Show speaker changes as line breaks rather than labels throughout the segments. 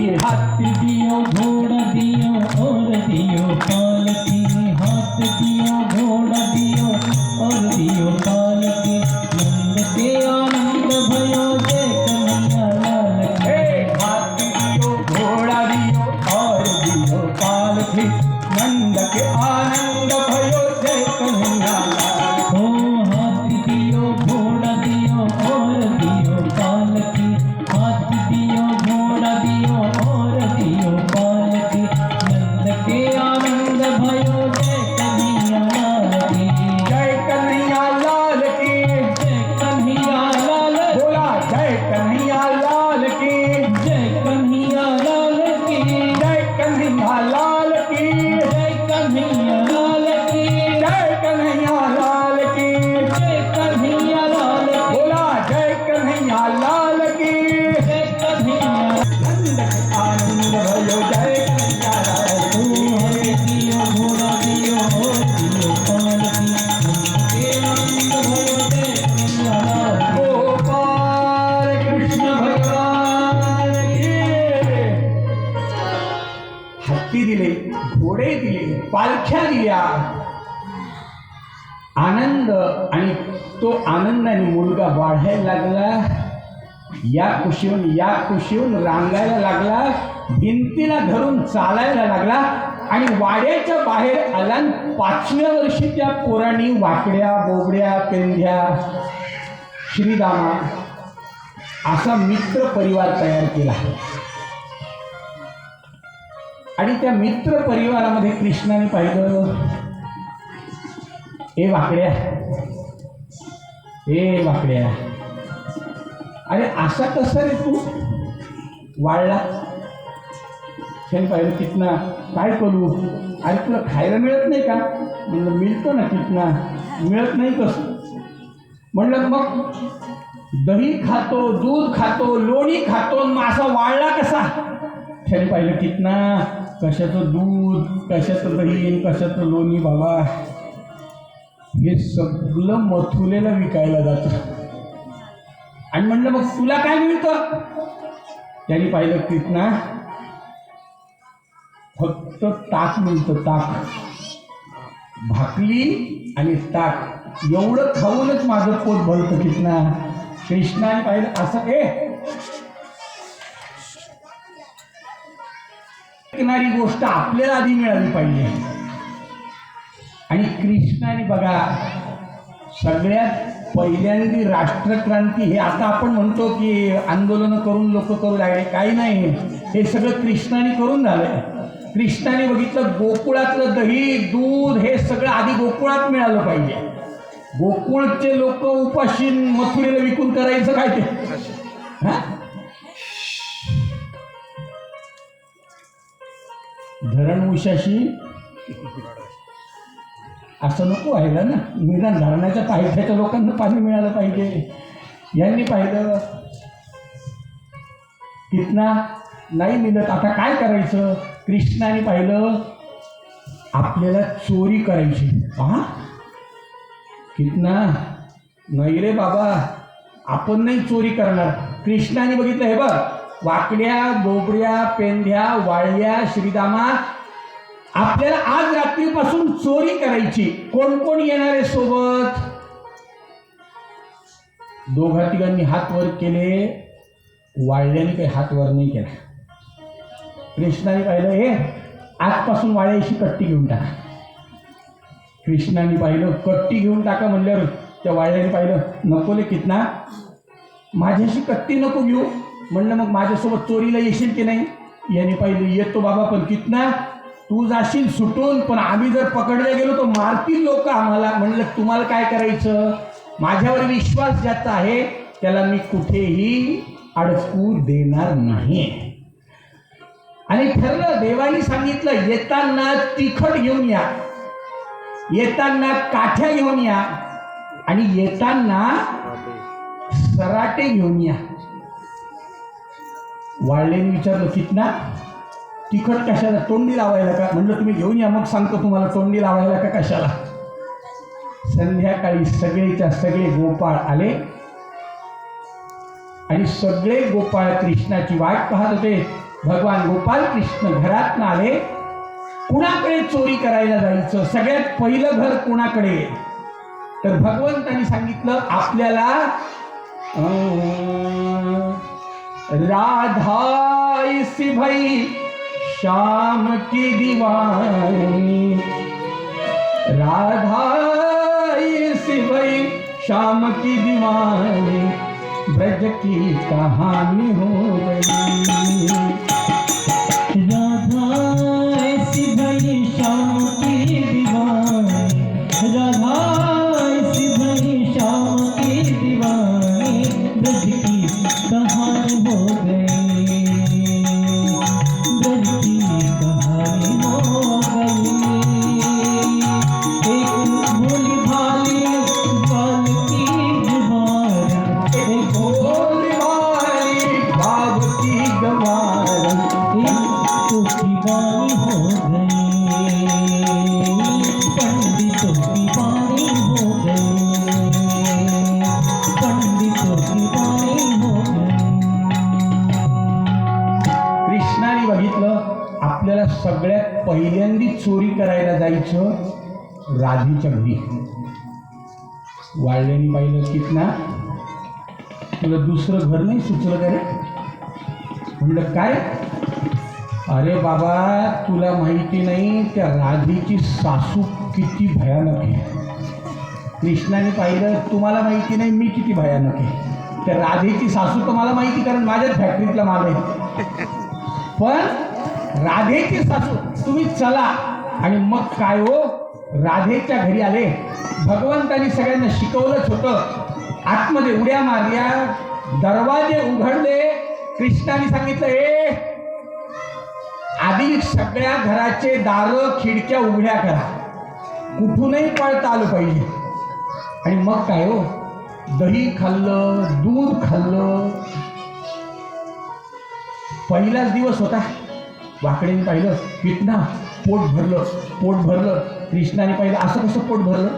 দিয়ে হাত দিও, ঘোড় দিও, ওর দিও পাল
দিয়ে হাত দিও, ঘোড় দিও, ওর দিও পাল पालख्या आनंद आणि तो आनंदाने मुलगा वाढायला लागला. या कुशीहून या कुशीहून रांगायला लागला. भिंतीला धरून चालायला लागला. आणि वाड्याच्या बाहेर आला पाचव्या वर्षी त्या पोरांनी वाकड्या बोबड्या पेंढ्या श्रीदामा असा मित्र परिवार तयार केला. आणि त्या मित्र परिवारामध्ये कृष्णाने पाहिलं हे वाकड्या हे वाकड्या. अरे असा कसा रे तू? वाढला छान पाहिलं कितना काय करू? अरे तुला खायला मिळत नाही का? म्हणलं मिळतं ना कितना मिळत नाही कसं? म्हणलं मग दही खातो दूध खातो लोणी खातो मग असा वाळला कसा? त्याने पाहिलं कितना कशाचं दूध कशाचं दही कशाचं लोणी बाबा. हे सगळं मथुलेला विकायला जातं. आणि म्हणलं मग तुला काय मिळतं? त्याने पाहिलं कितना फक्त ताक मिळतं ताक. भाकली आणि ताक. एवढं खाऊनच माझं पोट भरतं कितना कृष्णाने पाहिलं असं ए ऐकणारी गोष्ट आपल्याला आधी मिळाली पाहिजे. आणि कृष्णाने बघा सगळ्यात पहिल्यांदी राष्ट्रक्रांती हे आता आपण म्हणतो की आंदोलनं करून लोक करू लागले. काही नाही. हे सगळं कृष्णाने करून झालंय. कृष्णाने बघितलं गोकुळातलं दही दूध हे सगळं आधी गोकुळात मिळालं पाहिजे. गोकुळचे लोक उपाशी मथुरेला विकून करायचं काय ते? हा? धरण उशाशी. असं नको व्हायला ना. निदान धरणाच्या पायथ्याच्या लोकांना पाणी मिळालं पाहिजे. यांनी पाहिलं. कितना नाही मिळत आता काय करायचं? कृष्णाने पाहिलं आपल्याला चोरी करायची. हा कितना नाही रे बाबा आपण नाही चोरी करणार. कृष्णाने बघितलं हे बघ. वाकड्या बोबड्या पेंढ्या वाळ्या श्रीदामा आपल्याला आज रात्रीपासून चोरी करायची. कोण कोण येणार आहे सोबत? दोघा तिघांनी हात वर केले. वाळल्याने काही हात वर नाही केला. कृष्णाने पाहिलं हे आजपासून वाळ्याशी कट्टी घेऊन टाका. कृष्णाने पाहिलं कट्टी घेऊन टाका म्हणल्यावर त्या वाळ्याने पाहिलं नको ले कितना माझ्याशी कट्टी नको घेऊ. म्हणलं मग माझ्यासोबत चोरीला येशील की नाही? याने पाहिलं येतो बाबा पण कितना तू जाशील सुटून पण आम्ही जर पकडले गेलो तर मारतील लोक आम्हाला. म्हणलं तुम्हाला काय करायचं? माझ्यावर विश्वास ज्याचा आहे त्याला मी कुठेही अडकू देणार नाही. आणि ठरलं देवानी सांगितलं येताना तिखट घेऊन या. येताना काठ्या घेऊन या. आणि येताना सराटे घेऊन या. वाळलेने विचारलं कितना तिखट कशाला? तोंडी लावायला का? म्हणलं तुम्ही घेऊन या मग सांगतो तुम्हाला तोंडी लावायला का कशाला? संध्याकाळी सगळेच्या सगळे गोपाळ आले आणि सगळे गोपाळ कृष्णाची वाट पाहत होते. भगवान गोपाल कृष्ण घरात आले. कुणाकडे चोरी करायला जायचं? सगळ्यात पहिलं घर कुणाकडे? तर भगवंतानी सांगितलं आपल्याला राधा इसी भई श्याम की दीवानी। राधा इसी भई श्याम की दीवानी ब्रज की कहानी हो गई। बघितलं आपल्याला सगळ्यात पहिल्यांदी चोरी करायला जायचं राधीच्या घरी. वाळल्याने पाहिलं कितना तुला दुसरं घर नाही सुचलं का रे? म्हणलं काय? अरे बाबा तुला माहिती नाही त्या राधीची सासू किती भयानक आहे. कृष्णाने पाहिलं तुम्हाला माहिती नाही मी किती भयानक आहे. त्या राधेची सासू तर मला माहिती कारण माझ्याच फॅक्टरीतला माल आहे. पण राधेची सासू तुम्ही चला. आणि मग काय हो? राधेच्या घरी आले. भगवंतानी सगळ्यांना शिकवलंच होतं. आतमध्ये उड्या मारल्या. दरवाजे उघडले. कृष्णाने सांगितलं ए आधी सगळ्या घराचे दारं खिडक्या उघड्या करा. कुठूनही पळता आलं पाहिजे. आणि मग काय हो? दही खाल्लं दूध खाल्लं पहिलाच दिवस होता. वाकडेने पाहिलं कितना पोट भरलं पोट भरलं. कृष्णाने पाहिलं असं कसं पोट भरलं?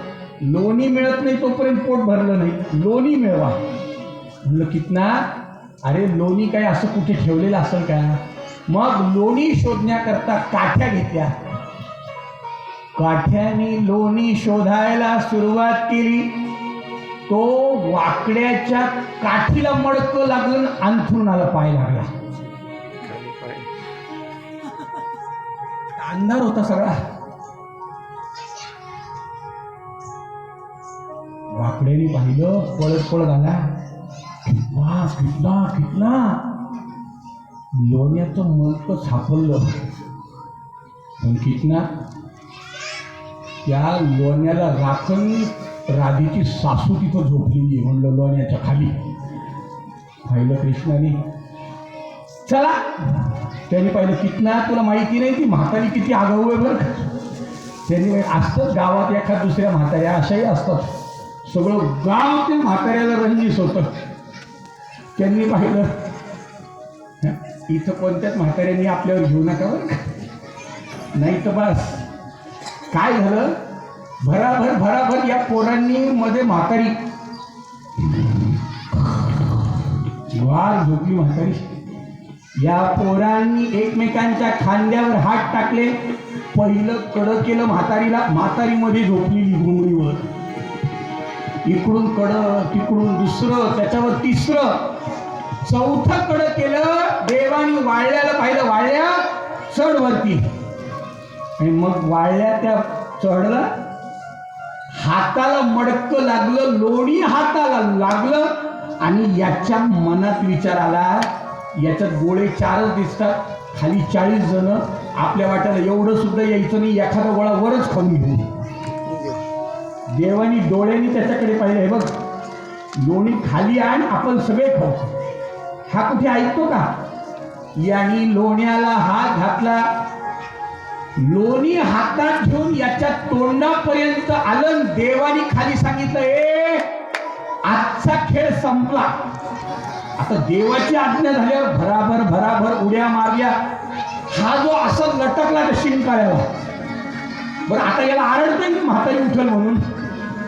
लोणी मिळत नाही तोपर्यंत पोट भरलं नाही. लोणी मिळवा. म्हणलं कितना? अरे लोणी काय असं कुठे ठेवलेलं असेल का? मग लोणी शोधण्याकरता काठ्या घेतल्या. काठ्याने लोणी शोधायला सुरुवात केली. तो वाकड्याच्या काठीला मडकं लागलं आणि अंथरुणाला पाय लागला. अंधार होता सगळा. वाकड्याने पाहिलं पळत पळत आला. वा कितना कितना. लोण्याचं मडकं सापडलं. पण कितना? त्या लोण्याला राखण राधेची सासू तिथं झोपलेली म्हणलं लोण्याच्या खाली. पाहिलं कृष्णाने. चला. त्यांनी पाहिलं कितना तुला माहिती नाही ती म्हातारी किती आगाऊ आहे बरं त्यांनी असतंच गावात एखाद दुसऱ्या म्हाताऱ्या अशाही असतात. सगळं गाव त्या म्हाताऱ्याला रंजीस होतं. त्यांनी पाहिलं इथं कोणत्याच म्हाताऱ्यांनी आपल्यावर घेऊ नका बरं नाही तर बस. काय झालं? भराभर भराभर या पोरांनी मध्ये म्हातारी. वार झोपली म्हातारी. या पोरांनी एकमेकांच्या खांद्यावर हात टाकले. पहिलं कडं केलं म्हातारीला. म्हातारीमध्ये झोपलेली घुमरीवर इकडून कडं तिकडून दुसरं त्याच्यावर तिसरं. चौथं कडं केलं. देवानी वाळल्याला पाहिलं. वाळल्या चढवरती. आणि मग वाळल्या त्या चढला. हाताला मडक लागलं. लोणी हाताला लागलं. आणि याच्या मनात विचार आला याच्यात गोळे चारच दिसतात. खाली चाळीस जण. आपल्या वाट्याला एवढं सुद्धा यायचं नाही. एखादा गोळा वरच खाऊन घेऊ. देवानी डोळ्यांनी त्याच्याकडे पाहिलं. हे बघ लोणी खाली आण आपण सगळे खाऊ. हा कुठे ऐकतो का? यांनी लोण्याला हात घातला. लोणी हातात घेऊन याच्या तोंडापर्यंत आलं देवानी खाली सांगितलं ए आजचा खेळ संपला. आता देवाची आज्ञा झाल्यावर भराभर भराभर उड्या मारल्या. हा जो असं लटकला त्या शिंकाळ्याला बरं आता याला आरडतोय की म्हातारी उठल म्हणून?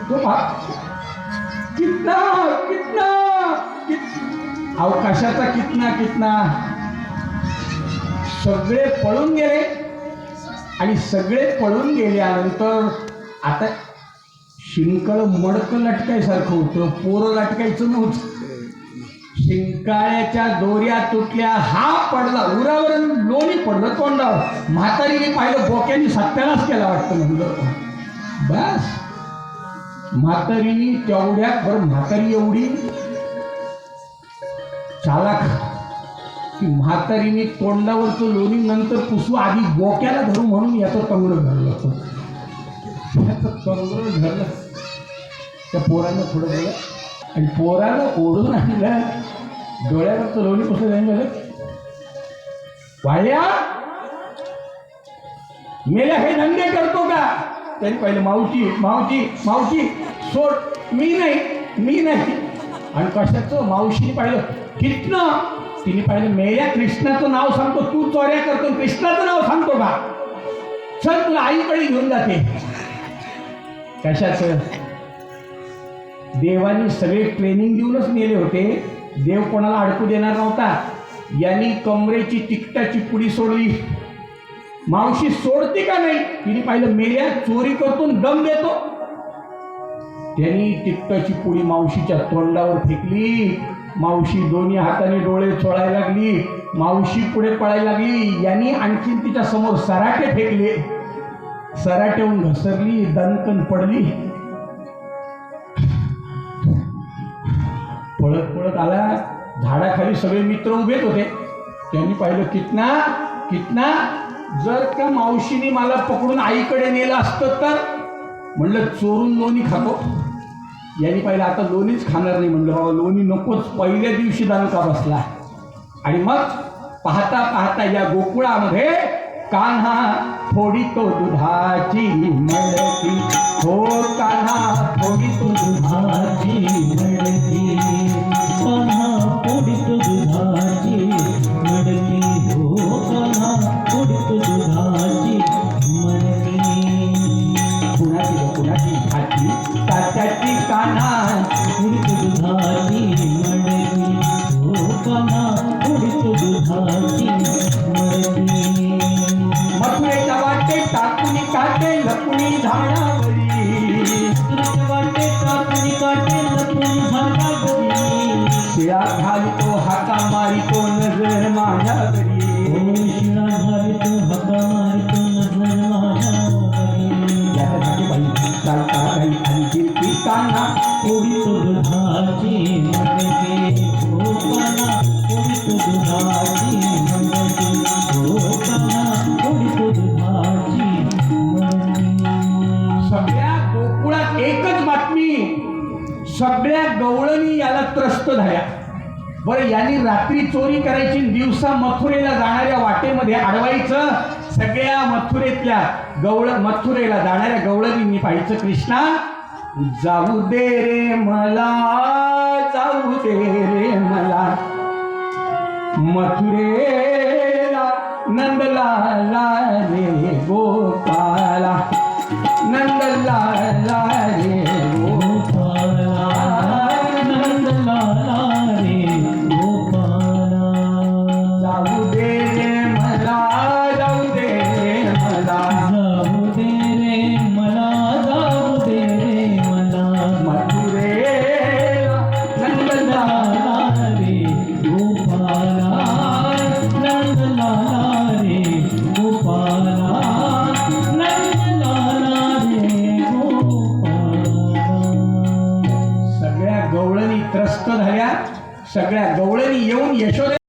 तो भा कितना कितना कित अवकाशाचा कितना कितना. सगळे पळून गेले. आणि सगळे पळून गेल्यानंतर आता शिंकळ मडकं लटकायसारखं होतं पोरं लटकायचं नव्हतं. शिंकाळ्याच्या दोऱ्या तुटल्या हा पडला उरावर लोणी पडलं तोंडावर. म्हातारीने पाहिलं बोक्याने सत्यानाच केला वाटतं म्हणलं. बस. म्हातारीने तेवढ्या बरं म्हातारी एवढी चालाक की म्हातारीने तोंडावरचं लोणी नंतर पुसू आधी बोक्याला धरू म्हणून याचं तंगड घाललं याचं तंगड धरलं त्या पोरानं थोडं गेलं आणि पोराला ओढून आणलं. डोळ्यावरचं लोणी पुसलं नाही झालं वाळ्या मेल्या हे धंदे करतो का? त्यांनी पाहिलं मावशी मावशी मावशी सोड मी नाही मी नाही. आणि कशाचं? मावशीने पाहिलं कितनं तिने पाहिलं मेल्या कृष्णाचं नाव सांगतो तू चोऱ्या करतो कृष्णाचं नाव सांगतो का? चल तुला आईकडे घेऊन जाते. कशाचं? देवानी सगळे ट्रेनिंग देऊनच नेले होते. देव कोणाला अडकू देणार नव्हता. यांनी कमरेची तिकटाची पुडी सोडली. मावशी सोडते का नाही? तिने पाहिलं मेल्या चोरी करतून दम देतो. त्यांनी तिकटाची पुडी मावशीच्या तोंडावर फेकली. मावशी दोन्ही हाताने डोळे चोळायला लागली. मावशी पुढे पळायला लागली. यांनी आणखीन तिच्या समोर सराटे फेकले. सराट्याहून घसरली दणकण पडली. पळत पळत आला. झाडाखाली सगळे मित्र उभेच होते. त्यांनी पाहिलं कितना कितना जर का मावशीने मला पकडून आईकडे नेलं असतं तर? म्हणलं चोरून लोणी खातो. यांनी पाहिलं आता लोणीच खाणार नाही. म्हणलं बाबा लोणी नकोच. पहिल्या दिवशी दानका बसला. आणि मग पाहता पाहता या गोकुळामध्ये कान्हा थोडी तो दुधाची मळती. हो कान्हा थोडी तो दुधाची
मळती. कान्हा थोडी तो दुधाची मळती. हो कान्हा
सगळ्या गोकुळात एकच बातमी. सगळ्या गवळणी याला त्रस्त झाल्या. बरं यांनी रात्री चोरी करायची दिवसा मथुरेला जाणाऱ्या वाटेमध्ये अडवायचं सगळ्या मथुरेतल्या गवळ मथुरेला जाणाऱ्या गवळणींनी पाहायचं. कृष्णा जाऊ दे रे मला जाऊ दे रे मला. मथुरेला नंदलाला रे गोपाला. नंदलाला रे